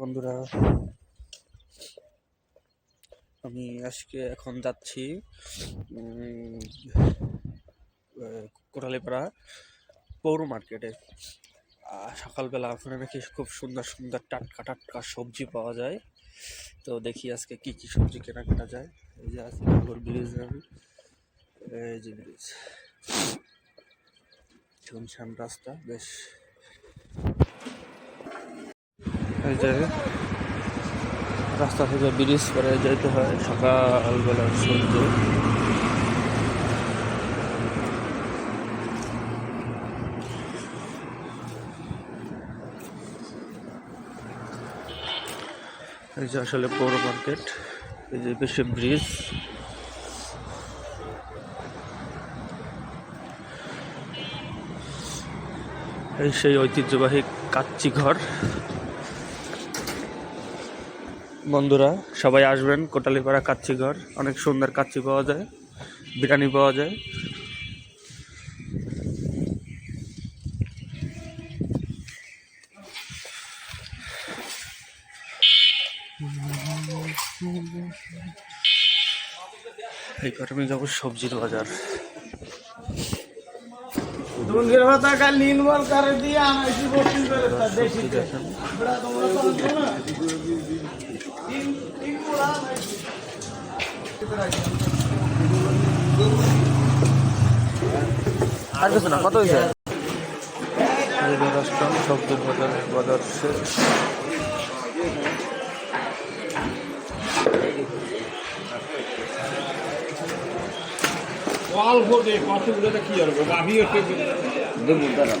বন্ধুরা। আমি আজকে এখন যাচ্ছি কোটালীপাড়া পৌর মার্কেটে। সকালবেলা ওখানে নাকি খুব সুন্দর সুন্দর টাটকা টাটকা সবজি পাওয়া যায়। তো দেখি আজকে কি কি সবজি কেনাকাটা যায়। এই যে আছে ব্রিজ আমি এই যে ব্রিজ। শুনশান রাস্তা, বেশ এই যে রাস্তা থেকে ব্রিজ করে যেতে হয় সকালবেলার সূর্য এই যে আসলে পৌর মার্কেট, এই যে বেশি ব্রিজ। এই সেই ঐতিহ্যবাহী কাচ্চি ঘর। বন্ধুরা। সবাই আসবেন কোটালিপাড়া কাচ্চি ঘর অনেক সুন্দর কাচ্চি পাওয়া যায় বিরিয়ানি পাওয়া যায়। এই আমি যাব সবজির বাজার। দিয়ে আর কিছু না কত হয়েছে? সবজির বাজার বাজার শেষ। অল্প দে কতগুলো কি করব আমি একটু দেবো দাঁড়ান।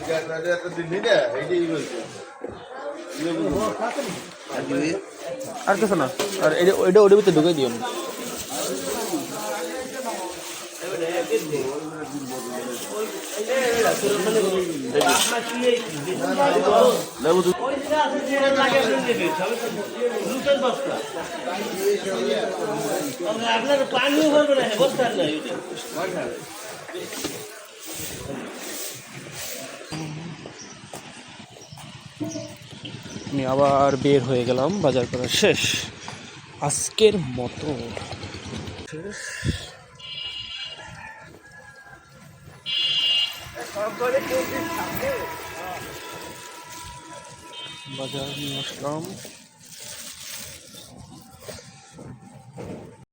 কয়টা দেবো চিংড়ি মাছ আর কিছু না। আর এটা ওটার ভিতরে ঢুকে দিও লেবু আপনার পানিও ভরবে না বসতে না। আমি আবার বের হয়ে গেলাম বাজার করা শেষ। আজকের মতো। বাজার নিয়ে আসলাম।